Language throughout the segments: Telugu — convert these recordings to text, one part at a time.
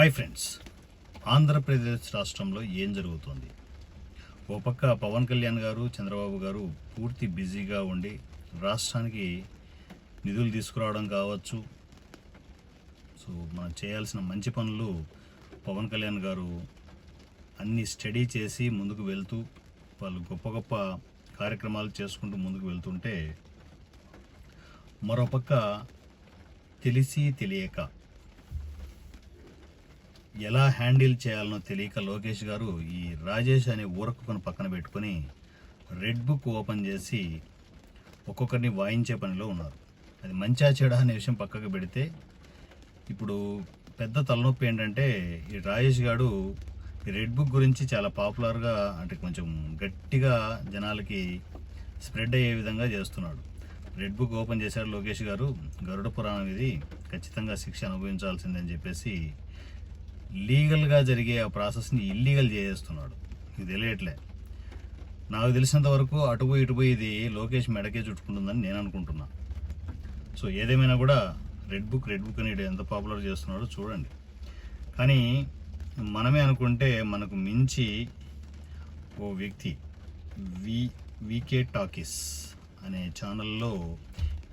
Hi friends. ఆంధ్రప్రదేశ్ రాష్ట్రంలో ఏం జరుగుతుంది? ఓ పక్క పవన్ కళ్యాణ్ గారు చంద్రబాబు గారు పూర్తి బిజీగా ఉండి రాష్ట్రానికి నిధులు తీసుకురావడం కావచ్చు. సో మనం చేయాల్సిన మంచి పనులు పవన్ కళ్యాణ్ గారు అన్ని స్టడీ చేసి ముందుకు వెళ్తూ వాళ్ళు గొప్ప గొప్ప కార్యక్రమాలు చేసుకుంటూ ముందుకు వెళ్తుంటే మరోపక్క తెలిసి తెలియక ఎలా హ్యాండిల్ చేయాలనో తెలియక లోకేష్ గారు ఈ రాజేష్ అనే ఊరకుని పక్కన పెట్టుకొని రెడ్ బుక్ ఓపెన్ చేసి ఒక్కొక్కరిని వాయించే పనిలో ఉన్నారు. అది మంచా చెడా అనే విషయం పక్కకు పెడితే ఇప్పుడు పెద్ద తలనొప్పి ఏంటంటే ఈ రాజేష్ గారు ఈ రెడ్ బుక్ గురించి చాలా పాపులర్గా అంటే కొంచెం గట్టిగా జనాలకి స్ప్రెడ్ అయ్యే విధంగా చేస్తున్నాడు. రెడ్ బుక్ ఓపెన్ చేశారు లోకేష్ గారు. గరుడ పురాణం ఇది ఖచ్చితంగా శిక్ష అనుభవించాల్సిందని చెప్పేసి లీగల్గా జరిగే ఆ ప్రాసెస్ని ఇల్లీగల్ చేసేస్తున్నాడు. ఇది తెలియట్లే. నాకు తెలిసినంత వరకు అటు పోయి ఇది లోకేష్ మెడకే చుట్టుకుంటుందని నేను అనుకుంటున్నా. సో ఏదేమైనా కూడా రెడ్ బుక్ రెడ్ బుక్ అని ఎంత పాపులర్ చేస్తున్నాడో చూడండి. కానీ మనమే అనుకుంటే మనకు మించి ఓ వ్యక్తి వి వికే టాకీస్ అనే ఛానల్లో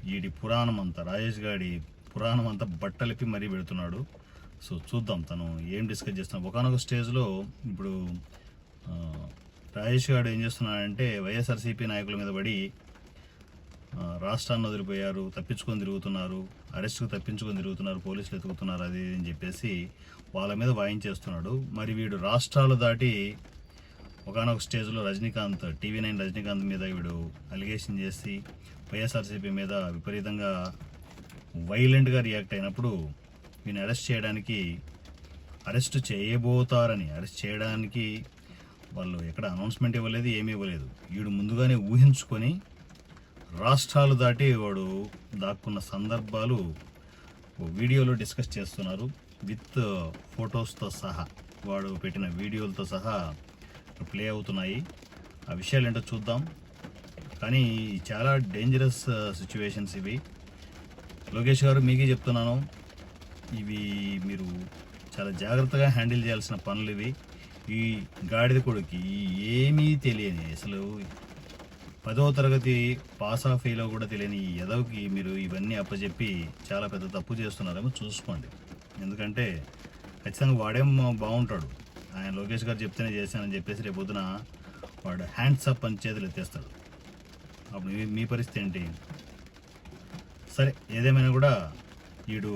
వీడి పురాణం అంతా రాజేష్ గాడి పురాణం అంతా బట్టలిపి మరీ పెడుతున్నాడు. సో చూద్దాం తను ఏం డిస్కస్ చేస్తున్నాడు ఒకనొక స్టేజ్లో ఇప్పుడు రాజేష్ గారు ఏం చేస్తున్నాడంటే వైఎస్ఆర్సీపీ నాయకుల మీద పడి రాష్ట్రాన్ని వదిలిపోయారు తప్పించుకొని తిరుగుతున్నారు అరెస్ట్కు తప్పించుకొని తిరుగుతున్నారు పోలీసులు ఎతుకుతున్నారు అది అని చెప్పేసి వాళ్ళ మీద వాయించేస్తున్నాడు. మరి వీడు రాష్ట్రాలు దాటి ఒకనొక స్టేజ్లో రజనీకాంత్ టీవీ నైన్ రజనీకాంత్ మీద వీడు అలిగేషన్ చేసి వైఎస్ఆర్సీపీ మీద విపరీతంగా వైలెంట్గా రియాక్ట్ అయినప్పుడు వీని అరెస్ట్ చేయడానికి అరెస్ట్ చేయబోతారని అరెస్ట్ చేయడానికి వాళ్ళు ఎక్కడ అనౌన్స్మెంట్ ఇవ్వలేదు ఏమీ ఇవ్వలేదు. వీడు ముందుగానే ఊహించుకొని రాష్ట్రాలు దాటి వాడు దాక్కున్న సందర్భాలు వీడియోలో డిస్కస్ చేస్తున్నారు. విత్ ఫొటోస్తో సహా వాడు పెట్టిన వీడియోలతో సహా ప్లే అవుతున్నాయి. ఆ విషయాలు ఏంటో చూద్దాం. కానీ చాలా డేంజరస్ సిచ్యువేషన్స్ uh, ఇవి. లోకేష్ గారు మీకే చెప్తున్నాను. ఇవి మీరు చాలా జాగ్రత్తగా హ్యాండిల్ చేయాల్సిన పనులు ఇవి. ఈ గాడిద కొడుకి ఏమీ తెలియని అసలు పదో తరగతి పాస్ ఆఫ్ ఫెయిల్ కూడా తెలియని ఈ ఎదవకి మీరు ఇవన్నీ అప్పచెప్పి చాలా పెద్ద తప్పు చేస్తున్నారేమో చూసుకోండి. ఎందుకంటే ఖచ్చితంగా వాడేం బాగుంటాడు ఆయన లోకేష్ గారు చెప్తేనే చేశానని చెప్పేసి రేపొద్దున వాడు హ్యాండ్స్ అప్ అని చేతులు ఎత్తేస్తాడు. అప్పుడు మీ పరిస్థితి ఏంటి? సరే ఏదేమైనా కూడా వీడు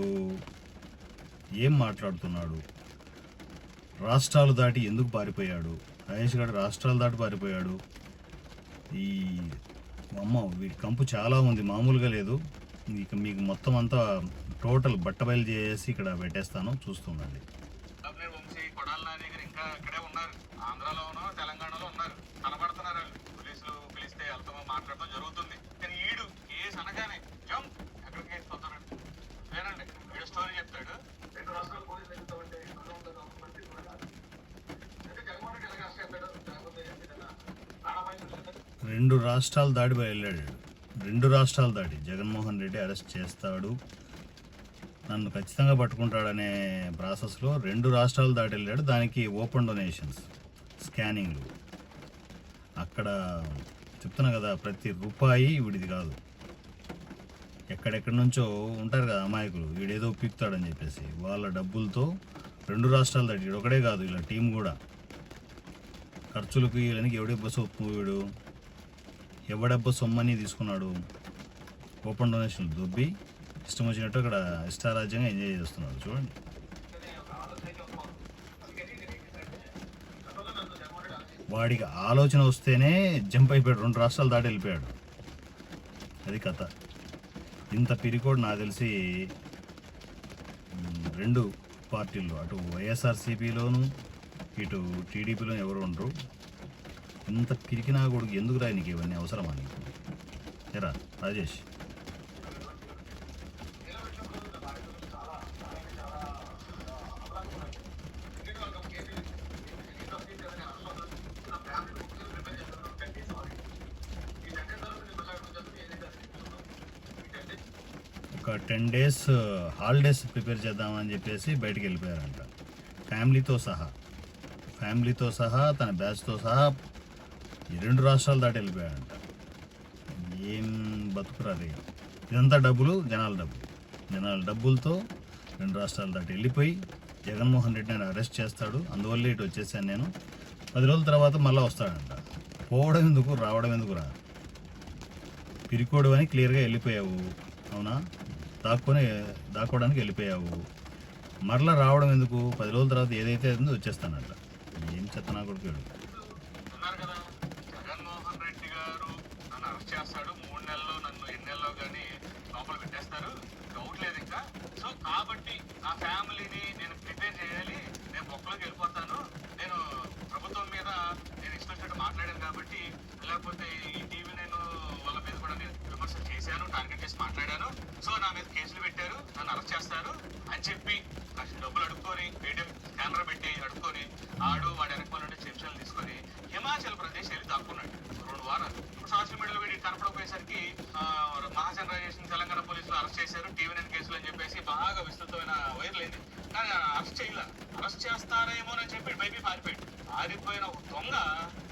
ఏం మాట్లాడుతున్నాడు? రాష్ట్రాలు దాటి ఎందుకు పారిపోయాడు? రమేష్ గారు రాష్ట్రాలు దాటి పారిపోయాడు. ఈ అమ్మ వీడి కంపు చాలా ఉంది మామూలుగా లేదు. ఇక మీకు మొత్తం అంతా టోటల్ బట్టబయలు చేసి ఇక్కడ పెట్టేస్తాను చూస్తుండండి. తెలంగాణలో ఉన్నారు. కనబడుతున్నారు పోలీసులు పిలిస్తే వెళ్తామో మాట్లాడటం జరుగుతుంది. కానీ ఈడు కేసు అనగానే జంప్ ఎక్కడ కేసు పోతారండి లేనండి వీడు స్టోరీ చెప్తాడు రెండు రాష్ట్రాల పోలీసులు ఎక్కుతామంటే అక్కడ ఉంటుంది గవర్నమెంట్ కూడా కాదు అంటే జగన్మోహన్ రెడ్డి ఎలాగ అరెస్ట్ చేస్తాడు లేకపోతే ఏదైనా ప్రాణాపాయం ఉంటుంది రెండు రాష్ట్రాలు దాడి వెళ్ళాడు రెండు రాష్ట్రాలు దాటి జగన్మోహన్ రెడ్డి అరెస్ట్ చేస్తాడు. నన్ను ఖచ్చితంగా పట్టుకుంటాడనే ప్రాసెస్లో రెండు రాష్ట్రాలు దాటి వెళ్ళాడు. దానికి ఓపెన్ డొనేషన్స్ స్కానింగ్లు. అక్కడ చెప్తున్నా కదా ప్రతి రూపాయి వీడిది కాదు. ఎక్కడెక్కడి నుంచో ఉంటారు కదా అమాయకులు వీడేదో పీక్తాడని చెప్పేసి. వాళ్ళ డబ్బులతో రెండు రాష్ట్రాలు దాటి ఒకడే కాదు ఇలా టీం కూడా. ఖర్చులకు వీళ్ళనికి ఎవడే బస్సు వీడు? ఎవడబ్బ సొమ్మని తీసుకున్నాడు. ఓపెన్ డొనేషన్ దుబ్బి ఇష్టం వచ్చినట్టు అక్కడ ఇష్టారాజ్యంగా ఎంజాయ్ చేస్తున్నాడు చూడండి. వాడికి ఆలోచన వస్తేనే జంప్ అయిపోయాడు. రెండు రాష్ట్రాలు దాటి వెళ్ళిపోయాడు. అది కథ. ఇంత పిరికోడ్ నాకు తెలిసి రెండు పార్టీల్లో అటు వైఎస్ఆర్సీపీలోను ఇటు టీడీపీలోను ఎవరు ఉండరు. ఇంత పిరికినా కొడుకు ఎందుకు రా నీకు ఇవన్నీ అవసరమా నీకు? ఎరా రాజేష్. ఒక టెన్ డేస్ హాలిడేస్ ప్రిపేర్ చేద్దామని చెప్పేసి బయటికి వెళ్ళిపోయారంట. ఫ్యామిలీతో సహా. ఫ్యామిలీతో సహా తన బ్యాచ్తో సహా ఈ రెండు రాష్ట్రాలు దాటి వెళ్ళిపోయాడంట. ఏం బతుకురాదు ఇదంతా డబ్బులు జనాల డబ్బులు. జనాల డబ్బులతో రెండు రాష్ట్రాలు దాటి వెళ్ళిపోయి జగన్మోహన్ రెడ్డి నేను అరెస్ట్ చేస్తాడు. అందువల్ల ఇటు వచ్చేసాను నేను. పది రోజుల తర్వాత మళ్ళీ వస్తాడంట. పోవడం ఎందుకు రావడం ఎందుకు రా? పిరికోడు అని క్లియర్గా వెళ్ళిపోయావు. అవునా? దాక్కొని దాక్కోవడానికి వెళ్ళిపోయావు. మరలా రావడం ఎందుకు? పది రోజుల తర్వాత ఏదైతే ఉందో వచ్చేస్తానంట. ఏం చెత్తనా కొడుకు అని చెప్పి డబ్బులు అడుక్కొని ఏటీఎం స్కానర్ పెట్టి అడుక్కొని ఆడు వాడి వెనకాల నుండి చెంచాలు తీసుకొని హిమాచల్ ప్రదేశ్ వెళ్ళి దాక్కున్నాడు. రెండు వారాలు. ఇప్పుడు సోషల్ మీడియాలో వీడి కనపడకపోయేసరికి మహాజన్ రాజేషన్ తెలంగాణ పోలీసులు అరెస్ట్ చేశారు టీవీ నైన్ కేసులు అని చెప్పేసి బాగా విస్తృతమైన వైరల్ అయింది. అరెస్ట్ చేయలే అరెస్ట్ చేస్తారేమోనని చెప్పి బయటికి పారిపోయాడు. పారిపోయిన ఒక దొంగ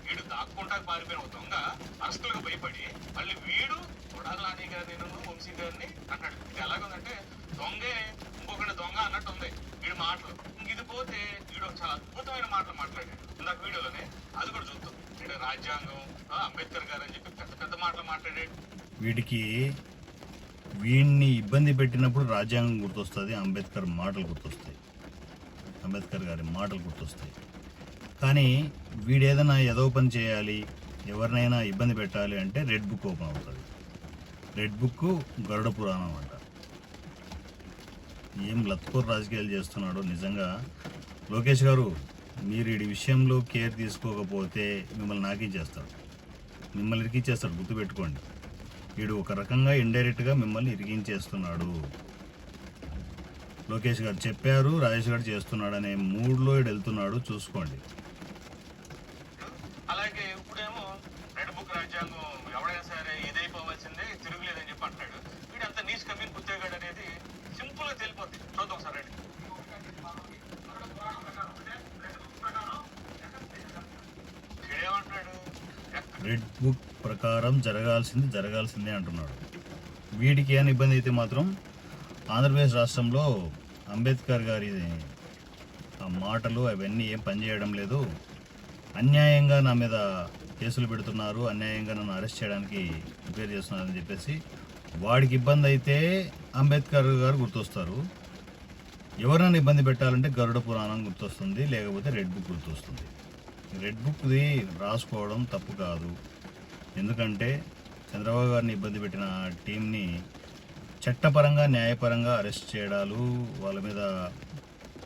వీడు దాక్కుంటా పారిపోయిన ఒక దొంగ అరెస్టులకు భయపడి మళ్ళీ వీడు కొడాలని గారిని నేను వంశీ గారిని అంటాడు. ఇది ఎలాగుందంటే దొంగే ఇంకొకటి దొంగ అన్నట్టు ఉంది వీడి మాటలు. ఇది పోతే వీడు ఒక చాలా అద్భుతమైన మాటలు మాట్లాడాడు. ఇందాక వీడియోలోనే అది కూడా చూద్దాం. వీడు రాజ్యాంగం ఆ, అంబేద్కర్ గారు అని చెప్పి పెద్ద పెద్ద మాటలు మాట్లాడాడు. వీడికి వీడిని ఇబ్బంది పెట్టినప్పుడు రాజ్యాంగం గుర్తొస్తుంది అంబేద్కర్ మాటలు గుర్తొస్తాయి. అంబేద్కర్ గారి మాటలు గుర్తొస్తాయి. కానీ వీడేదైనా ఏదో పని చేయాలి ఎవరినైనా ఇబ్బంది పెట్టాలి అంటే రెడ్ బుక్ ఓపెన్ అవుతుంది. రెడ్ బుక్ గరుడ పురాణం అంట. ఏం లత్కూర్ రాజకీయాలు చేస్తున్నాడో నిజంగా? లోకేష్ గారు మీరు ఈ విషయంలో కేర్ తీసుకోకపోతే మిమ్మల్ని నాకించేస్తాడు మిమ్మల్ని ఇరికించేస్తాడు గుర్తుపెట్టుకోండి. వీడు ఒక రకంగా ఇండైరెక్ట్గా మిమ్మల్ని ఇరిగించేస్తున్నాడు లోకేష్ గారు చెప్పారు రాజేష్ గారు చేస్తున్నాడు అనే మూడ్లో వీడు వెళ్తున్నాడు. చూసుకోండి అలాగే ఇప్పుడేమో రెడ్ బుక్ రాజ్యాంగం ఎవడైనా సరే ఇదైపోవాల్సిందే తిరుగులేదని చెప్పి అంటాడు వీడంతా నీచ్ కమ్యూన్ పుత్తేగాడు అనేది సింపుల్గా తెలిపోద్ది చూద్దాం సార్ రండి ఏమంటున్నాడు రెడ్ బుక్ ప్రకారం జరగాల్సింది జరగాల్సిందే అంటున్నాడు. వీడికి ఏమైనా ఇబ్బంది అయితే మాత్రం ఆంధ్రప్రదేశ్ రాష్ట్రంలో అంబేద్కర్ గారి ఆ మాటలు అవన్నీ ఏం పనిచేయడం లేదు. అన్యాయంగా నా మీద కేసులు పెడుతున్నారు అన్యాయంగా నన్ను అరెస్ట్ చేయడానికి ప్రిపేర్ చేస్తున్నారని చెప్పేసి వాడికి ఇబ్బంది అయితే అంబేద్కర్ గారు గుర్తొస్తారు. ఎవరైనా ఇబ్బంది పెట్టాలంటే గరుడ పురాణం గుర్తొస్తుంది లేకపోతే రెడ్ బుక్ గుర్తొస్తుంది. రెడ్ బుక్ది రాసుకోవడం తప్పు కాదు. ఎందుకంటే చంద్రబాబు గారిని ఇబ్బంది పెట్టిన టీంని చట్టపరంగా న్యాయపరంగా అరెస్ట్ చేయడాలు వాళ్ళ మీద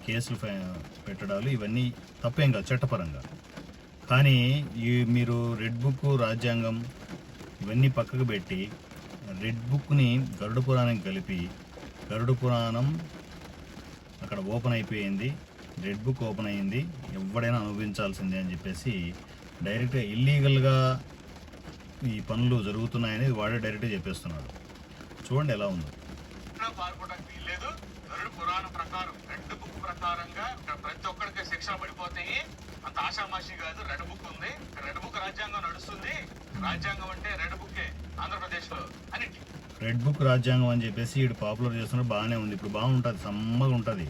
కేసులు పెట్టడాలు ఇవన్నీ తప్పేం కాదు చట్టపరంగా. కానీ ఈ మీరు రెడ్ బుక్ రాజ్యాంగం ఇవన్నీ పక్కకు పెట్టి రెడ్ బుక్ని గరుడ పురాణం కలిపి గరుడ పురాణం అక్కడ ఓపెన్ అయిపోయింది. రెడ్ బుక్ ఓపెన్ అయింది ఎవడైనా అనుభవించాల్సిందే అని చెప్పేసి డైరెక్ట్గా ఇల్లీగల్గా ఈ పనులు జరుగుతున్నాయని వాడే డైరెక్ట్గా చెప్పేస్తున్నాడు. చూడండి ఎలా ఉందో. గరుడు పురాణం ప్రకారం రెడ్ బుక్ ప్రకారంగా ప్రతి ఒక్కరికి శిక్షలు పడిపోతాయి. అంత ఆషామాషి కాదు రెడ్ బుక్ ఉంది. రెడ్ బుక్ రాజ్యాంగం నడుస్తుంది. రాజ్యాంగం అంటే రెడ్ బుక్కే ఆంధ్రప్రదేశ్లో అని రెడ్ బుక్ రాజ్యాంగం అని చెప్పేసి ఇటు పాపులర్ చేస్తున్నారు బాగానే ఉంది. ఇప్పుడు బాగుంటుంది సమ్మగా ఉంటుంది.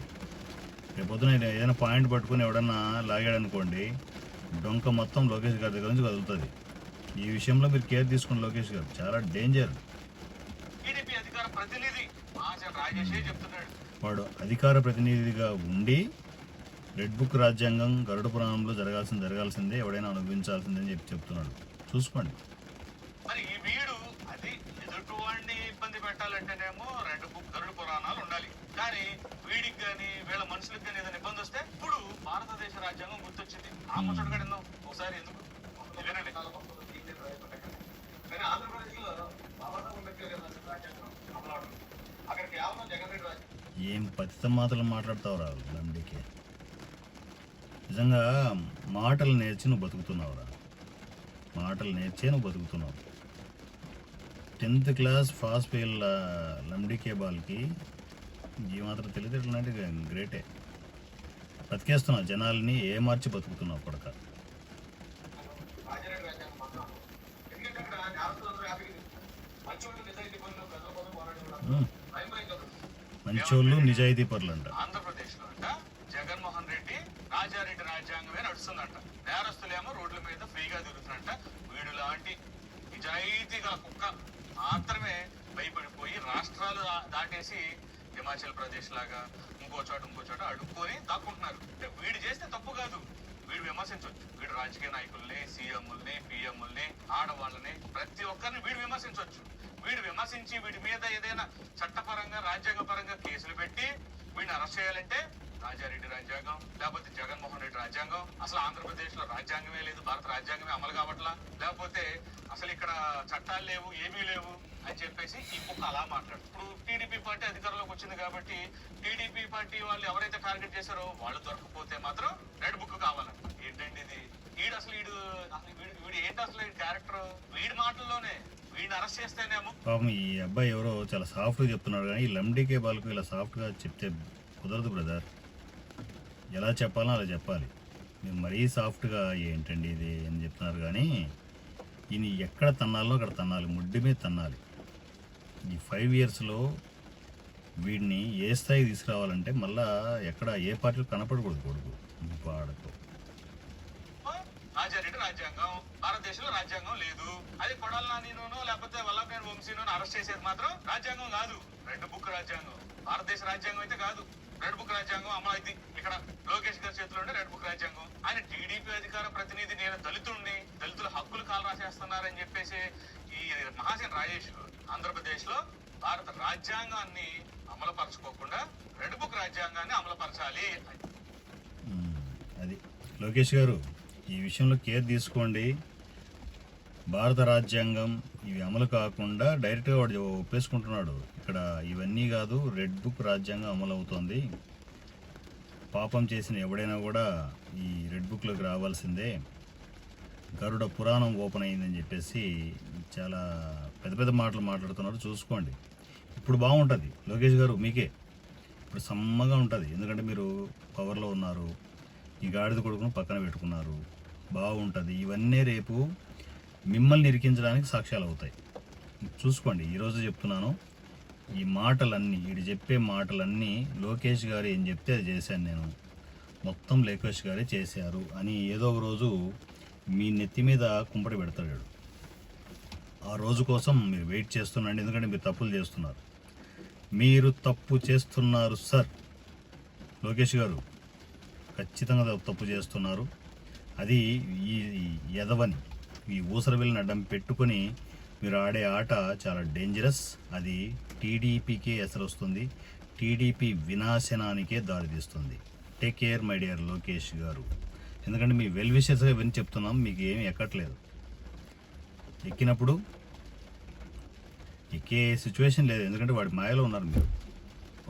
రేపొద్దున ఏదైనా పాయింట్ పట్టుకుని ఎవడన్నా లాగాడు అనుకోండి డొంక మొత్తం లోకేష్ గారి దగ్గర నుంచి కదులుతుంది. ఈ విషయంలో మీరు కేర్ తీసుకోండి లోకేష్ గారు చాలా డేంజర్. వాడు అధికార ప్రతినిధిగా ఉండి రెడ్ బుక్ రాజ్యాంగం గరుడ పురాణంలో జరగాల్సింది జరగాల్సిందే ఎవడైనా అనుభవించాల్సిందే అని చెప్పి చెప్తున్నాడు. చూసుకోండి. మరి ఈ వీడు అది ఎదుటి వాడిని ఇబ్బంది పెట్టాలంటేనేమో రెండు బుక్ గరుడు పురాణాలు ఉండాలి. కానీ వీడికి కానీ వీళ్ళ మనుషులకు కానీ ఏదైనా ఇబ్బంది వస్తే ఇప్పుడు భారతదేశ రాజ్యాంగం గుర్తొచ్చింది. ఆ ముచ్చట కడిందాం ఒకసారి ఎందుకు? ఇదేనండి కానీ ఆంధ్రప్రదేశ్లో బాబా అంబేద్కర్ గారు రాసిన రాజ్యాంగం అమలు అవడం. అక్కడ కేవలం జగన్ రెడ్డి రాజ్యాంగం ఏం పతిత మాటలు మాట్లాడతావురా లండికి నిజంగా మాటలు నేర్చి నువ్వు బతుకుతున్నావురా. మాటలు నేర్చే నువ్వు బతుకుతున్నావు. టెన్త్ క్లాస్ ఫాస్ట్ ఫెయిల్ లండికే బాల్కి ఈ మాత్రం తెలియదు గ్రేటే. బతికేస్తున్నావు జనాల్ని ఏ మార్చి బతుకుతున్నావు కొడక? నిజాయితీ పనులు మంచోళ్ళు నిజాయితీ పరులు అంట అంట జగన్మోహన్ రెడ్డి రాజారెడ్డి రాజ్యాంగమే నడుస్తుందంట. నేరస్తులేమో రోడ్ల మీద ఫ్రీగా తిరుగుతున్నట్ట వీడు లాంటి నిజాయితీ గల కుక్క మాత్రమే భయపడిపోయి రాష్ట్రాలు దాటేసి హిమాచల్ ప్రదేశ్ లాగా ఇంకో చోట ఇంకో చోట అడుక్కొని దాక్కుంటున్నారు. అంటే వీడు చేస్తే తప్పు కాదు. వీడు విమర్శించవచ్చు వీడు రాజకీయ నాయకుల్ని సీఎంలని పిఎంల్ని ఆడవాళ్ళని ప్రతి ఒక్కరిని వీడు విమర్శించవచ్చు వీడు విమర్శించి వీడి మీద ఏదైనా చట్టపరంగా రాజ్యాంగపరంగా కేసులు పెట్టి వీడిని అరెస్ట్ చేయాలంటే రాజారెడ్డి రాజ్యాంగం లేకపోతే జగన్మోహన్ రెడ్డి రాజ్యాంగం. అసలు ఆంధ్రప్రదేశ్లో రాజ్యాంగమే లేదు భారత రాజ్యాంగమే అమలు కావట్లా లేకపోతే అసలు ఇక్కడ చట్టాలు లేవు ఏమీ లేవు అని చెప్పేసి ఈ కుక్క అలా మాట్లాడు. ఇప్పుడు టీడీపీ పార్టీ అధికారంలోకి వచ్చింది కాబట్టి టీడీపీ పార్టీ వాళ్ళు ఎవరైతే టార్గెట్ చేశారో వాళ్ళు దొరకకపోతే మాత్రం రెడ్ బుక్ కావాలంట ఏంటండి ఇది? వీడు అసలు వీడు అసలు వీడు వీడు ఏంటి అసలు క్యారెక్టర్ వీడి మాటల్లోనే వీడిని అరెస్ట్ చేస్తేనేమో. పాపం ఈ అబ్బాయి ఎవరో చాలా సాఫ్ట్గా చెప్తున్నాడు కానీ ఈ లంబడీకే బాలకు ఇలా సాఫ్ట్గా చెప్తే కుదరదు బ్రదర్ ఎలా చెప్పాలో అలా చెప్పాలి. మీరు మరీ సాఫ్ట్గా ఏంటండి ఇది అని చెప్తున్నారు కానీ ఈయన ఎక్కడ తన్నాలో అక్కడ తన్నాలి ముడ్డి మీద తన్నాలి. ఈ ఫైవ్ ఇయర్స్లో వీడిని ఏ స్థాయికి తీసుకురావాలంటే మళ్ళా ఎక్కడ ఏ పార్టీలు కనపడకూడదు కొడుకు వాడతో. రాజారెడ్డి రాజ్యాంగం భారతదేశంలో రాజ్యాంగం లేదు. అది కొడాల నానినో లేకపోతే వల్లభనేని వంశీనో అరెస్ట్ చేసేది మాత్రం రాజ్యాంగం కాదు. రెడ్ బుక్ రాజ్యాంగం భారతదేశ రాజ్యాంగం అయితే కాదు. రెడ్ బుక్ రాజ్యాంగం అమలు అయితే ఇక్కడ లోకేష్ గారి చేతిలో ఉండే రెడ్ బుక్ రాజ్యాంగం. ఆయన టీడీపీ అధికార ప్రతినిధి నేను దళితుడిని దళితుల హక్కులు కాలు రాసేస్తున్నారని చెప్పేసి ఈ మహాసేన రాజేష్ ఆంధ్రప్రదేశ్లో భారత రాజ్యాంగాన్ని అమలుపరచుకోకుండా రెడ్ బుక్ రాజ్యాంగాన్ని అమలుపరచాలి అది. లోకేష్ గారు ఈ విషయంలో కేర్ తీసుకోండి. భారత రాజ్యాంగం ఇవి అమలు కాకుండా డైరెక్ట్గా వాడు ఒప్పేసుకుంటున్నాడు. ఇక్కడ ఇవన్నీ కాదు రెడ్ బుక్ రాజ్యాంగం అమలు అవుతోంది పాపం చేసిన ఎవడైనా కూడా ఈ రెడ్ బుక్లోకి రావాల్సిందే. గరుడ పురాణం ఓపెన్ అయిందని చెప్పేసి చాలా పెద్ద పెద్ద మాటలు మాట్లాడుతున్నారు. చూసుకోండి. ఇప్పుడు బాగుంటుంది. లోకేష్ గారు మీకే. ఇప్పుడు సమ్మగా ఉంటుంది. ఎందుకంటే మీరు పవర్లో ఉన్నారు. ఈ గాడిద కొడుకును పక్కన పెట్టుకున్నారు. బాగుంటుంది. ఇవన్నీ రేపు మిమ్మల్ని ఇరికించడానికి సాక్ష్యాలు అవుతాయి. చూసుకోండి ఈరోజు చెప్తున్నాను. ఈ మాటలన్నీ వీడు చెప్పే మాటలన్నీ లోకేష్ గారు ఏం చెప్తే అది చేశాను నేను. మొత్తం లోకేష్ గారే చేశారు అని ఏదో ఒక రోజు మీ నెత్తి మీద కుంపటి పెడతాడు ఆ రోజు కోసం మీరు వెయిట్ చేస్తున్నాండి ఎందుకంటే మీరు తప్పులు చేస్తున్నారు. మీరు తప్పు చేస్తున్నారు సార్. లోకేష్ గారు ఖచ్చితంగా తప్పు చేస్తున్నారు. అది ఈ ఈ ఎదవని ఈ ఊసరవిల్ని అడ్డం పెట్టుకొని మీరు ఆడే ఆట చాలా డేంజరస్ అది టీడీపీకే ఎసరు వస్తుంది టీడీపీ వినాశనానికే దారితీస్తుంది. Take care my dear Lokesh garu. ఎందుకంటే మీ వెల్ విషెస్గా విని చెప్తున్నాం మీకు ఏమి ఎక్కట్లేదు. ఎక్కినప్పుడు ఎక్కే సిచ్యువేషన్ లేదు. ఎందుకంటే వాడి మాయలో ఉన్నారు మీరు.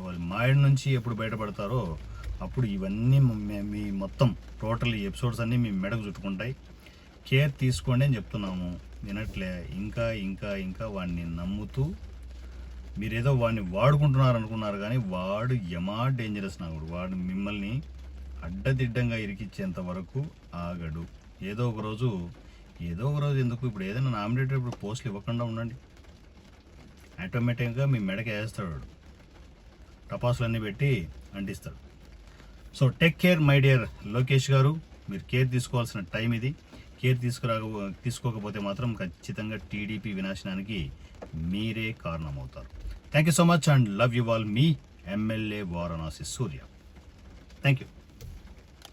వాళ్ళ మాయ నుంచి ఎప్పుడు బయటపడతారో అప్పుడు ఇవన్నీ మీ మొత్తం టోటల్ ఎపిసోడ్స్ అన్నీ మీ మెడకు చుట్టుకుంటాయి. కేర్ తీసుకోండి అని చెప్తున్నాము. వినట్లే ఇంకా ఇంకా ఇంకా వాడిని నమ్ముతూ మీరేదో వాడిని వాడుకుంటున్నారు అనుకున్నారు కానీ వాడు యమా డేంజరస్ నాగుడు వాడు మిమ్మల్ని అడ్డదిడ్డంగా ఇరికిచ్చేంత వరకు ఆగడు. ఏదో ఒక రోజు ఏదో ఒక రోజు ఎందుకు ఇప్పుడు ఏదైనా నామినేటెడ్ ఇప్పుడు పోస్టులు ఇవ్వకుండా ఉండండి. ఆటోమేటిక్గా మీ మెడకి వేస్తాడు టపాసులన్నీ పెట్టి అంటిస్తాడు. So take care my dear Lokesh garu. మీరు కేర్ తీసుకోవాల్సిన టైం ఇది. కేర్ తీసుకురా తీసుకోకపోతే మాత్రం ఖచ్చితంగా టీడీపీ వినాశనానికి మీరే కారణమవుతారు. Thank you so much and love you all me MLA Varanasi Surya. Thank you